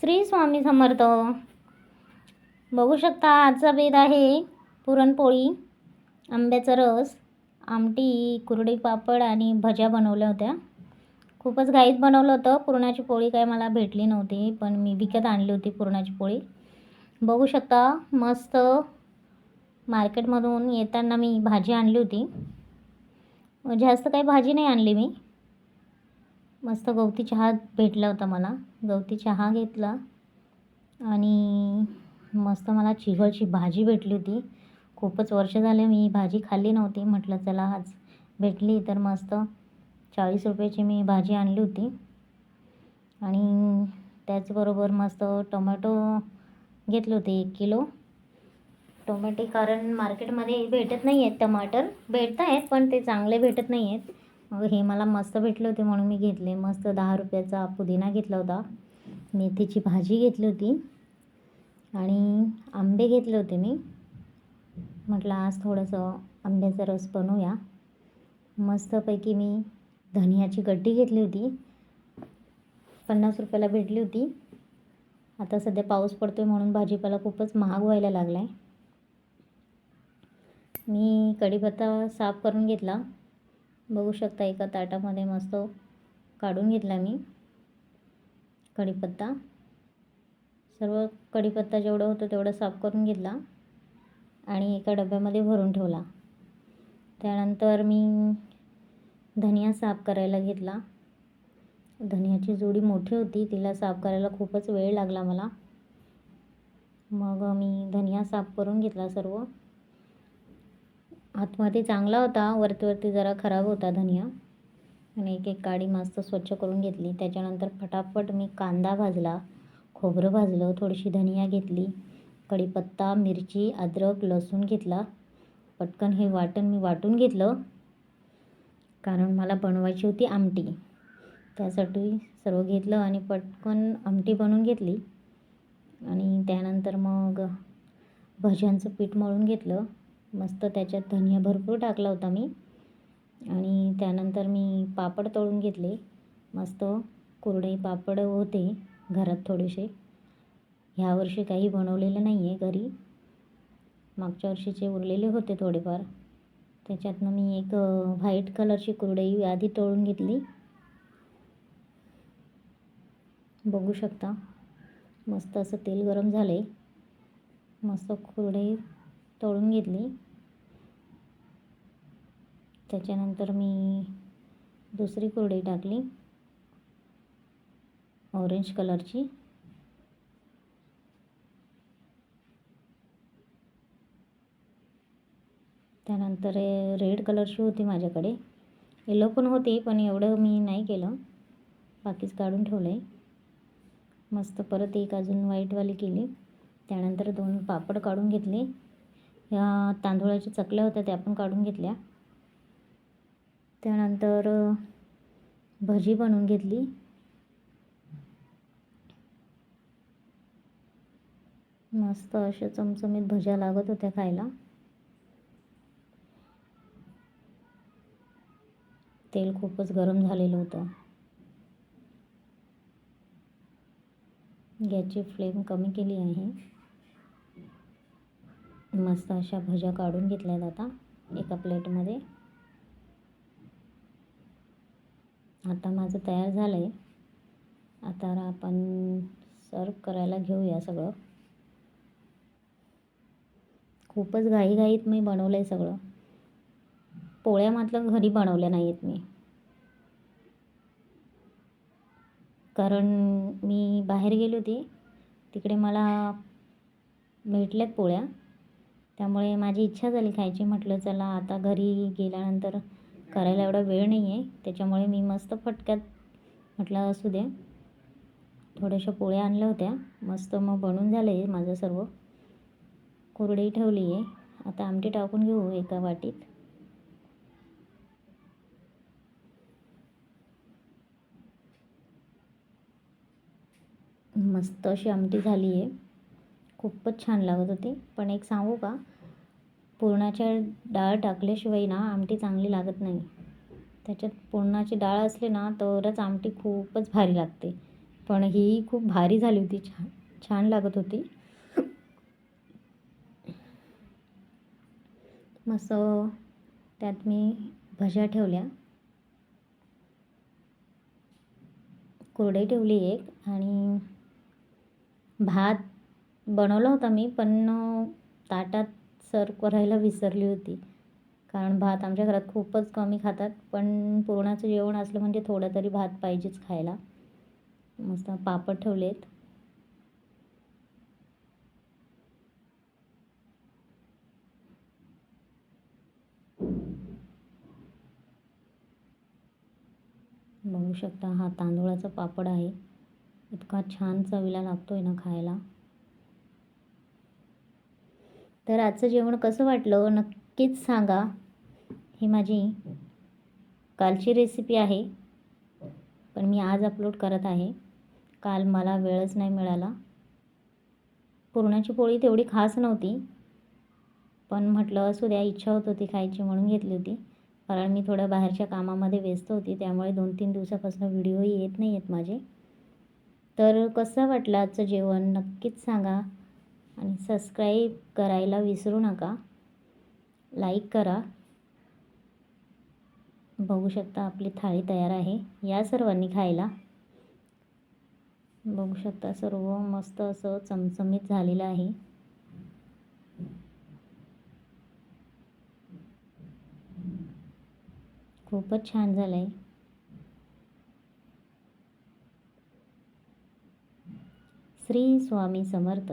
श्री स्वामी समर्थ. बघू शकता आजचा बेद आहे पुरणपोळी आंब्याचा रस आमटी कुरडी पापड आणि भज्या बनवल्या होत्या. खूपच घाईत बनवलं होतं. पुरणाची पोळी काय मला भेटली नव्हती पण मी विकत आणली होती पुरणाची पोळी. बघू शकता मस्त मार्केटमधून येताना मी भाजी आणली होती. जास्त काही भाजी नाही आणली मी. मस्त गवती चहा भेटला होता मला. गवती चहा घेतला आणि मस्त मला चिघळची भाजी भेटली होती. खूपच वर्ष झाले मी भाजी खाल्ली नव्हती. म्हटलं चला आज भेटली तर मस्त चाळीस रुपयाची मी भाजी आणली होती. आणि त्याचबरोबर मस्त टोमॅटो घेतले होते एक किलो. टोमॅटे कारण मार्केटमध्ये भेटत नाही आहेत टमाटर. भेटत आहेत पण ते चांगले भेटत नाही आहेत हे मला मस्त भेटले होते म्हणून मी घेतले. मस्त दहा रुपयाचा पुदिना घेतला होता. मेथीची भाजी घेतली होती. आणि आंबे घेतले होते मी. म्हटलं आज थोडंसं आंब्याचा रस बनवूया. मस्तपैकी मी धनियाची गड्डी घेतली होती. पन्नास रुपयाला भेटली होती. आता सध्या पाऊस पडतो आहे म्हणून भाजीपाला खूपच महाग व्हायला लागला आहे मी कढीपत्ता साफ करून घेतला. बघू शकता एका ताटामध्ये मस्त काढून घेतला मी. कढीपत्ता. सर्व कढीपत्ता जेवढं होतं तेवढं साफ करून घेतला आणि एका डब्यामध्ये भरून ठेवला. त्यानंतर मी धनिया साफ करायला घेतला. धनियाची जोडी मोठी होती तिला साफ करायला खूपच वेळ लागला मला. मग मी धनिया साफ करून घेतला सर्व. आतमध्ये चांगला होता. वरती वरती जरा खराब होता धनिया. आणि एक एक काडी मस्त स्वच्छ करून घेतली. त्याच्यानंतर फटाफट मी कांदा भाजला. खोबरं भाजलं. थोडीशी धनिया घेतली. कढीपत्ता मिरची अद्रक लसूण घेतला. पटकन हे वाटण मी वाटून घेतलं. कारण मला बनवायची होती आमटी. त्यासाठी सर्व घेतलं आणि पटकन आमटी बनवून घेतली. आणि त्यानंतर मग भज्यांचं पीठ मळून घेतलं. मस्त त्याच्यात धनिया भरपूर टाकला होता मी. आणि त्यानंतर मी पापड तळून घेतले. मस्त कुरडे पापड होते घरात थोडेसे. ह्या वर्षी काही बनवलेलं नाही आहे घरी. मागच्या वर्षीचे उरलेले होते थोडेफार. त्याच्यातनं मी एक व्हाईट कलरची कुरडई आधी तळून घेतली. बघू शकता. मस्त असं तेल गरम झालं आहे मस्त कुरडई तळून घेतली. त्याच्यानंतर मी दुसरी कुरडई टाकली. ऑरेंज कलरची त्यानंतर रेड कलरची होती माझ्याकडे. येलो पण होती पण एवढं मी नाही केलं. बाकीच काढून ठेवलं आहे मस्त परत एक अजून व्हाईटवाली केली. त्यानंतर दोन पापड काढून घेतले. या तांदूळाच्या चकल्या होत्या त्या पण काढून घेतल्या. त्यानंतर भजी बनवून घेतली. मस्त अशा चमचमीत भज्या लागत होत्या खायला. तेल खूपच गरम झालेलं होतं. गॅसची फ्लेम कमी केली आहे. मस्त अशा भज्या काढून घेतल्यात आता एका प्लेटमध्ये. आता माझं तयार झालं आहे आता आपण सर्व करायला घेऊया सगळं. खूपच घाईघाईत मी बनवलं आहे सगळं. पोळ्या मात्र घरी बनवल्या नाही आहेत मी. कारण मी बाहेर गेली होती. तिकडे मला भेटल्यात पोळ्या. त्यामुळे माझी इच्छा झाली खायची. म्हटलं चला आता घरी गेल्यानंतर करायला एवढा वेळ नाही आहे त्याच्यामुळे मी मस्त फटक्यात म्हटलं असू दे. थोड्याशा पोळ्या आणल्या होत्या. मस्त मग बनून झालं आहे माझं सर्व. कोरडी ठेवली आहे आता आमटी टाकून घेऊ एका वाटीत. मस्त अशी आमटी झाली आहे खूपच छान लागत होती. पण एक सांगू का? पुरणाच्या डाळ टाकल्याशिवाय ना आमटी चांगली लागत नाही. त्याच्यात पुरणाची डाळ असली ना तरच आमटी खूपच भारी लागते. पण ही खूप भारी झाली होती. छान छान लागत होती. मस्त त्यात मी भज्या ठेवल्या. कोरडे ठेवली एक आणि भात बनवला होता मी पण ताटात सर्व करायला विसरली होती. कारण भात आमच्या घरात खूपच कमी खातात. पण पुरणाचं जेवण असलं म्हणजे थोडा तरी भात पाहिजेच खायला. मस्त पापड ठेवलेत. बघू शकता हा तांदूळाचा पापड आहे. इतका छान चवीला लागतो आहे ना खायला. तर आजचं जेवण कसं वाटलं हो, नक्कीच सांगा. ही माझी कालची रेसिपी आहे. पण मी आज अपलोड करत आहे. काल मला वेळच नाही मिळाला. पुरणाची पोळी तेवढी खास नव्हती. पण म्हटलं असू द्या इच्छा होत होती खायची म्हणून घेतली होती. कारण मी थोड्या बाहेरच्या कामामध्ये व्यस्त होती. त्यामुळे दोन तीन दिवसापासून व्हिडिओही येत नाही आहेत माझे. तर कसं वाटलं आजचं जेवण? नक्कीच सांगा. आणि सबस्क्राईब करायला विसरू नका. लाईक करा. बघू शकता आपली थाळी तयार आहे. या सर्वांनी खायला. बघू शकता सर्व मस्त असं चमचमीत झालेलं आहे. खूपच छान झालं आहे श्री स्वामी समर्थ.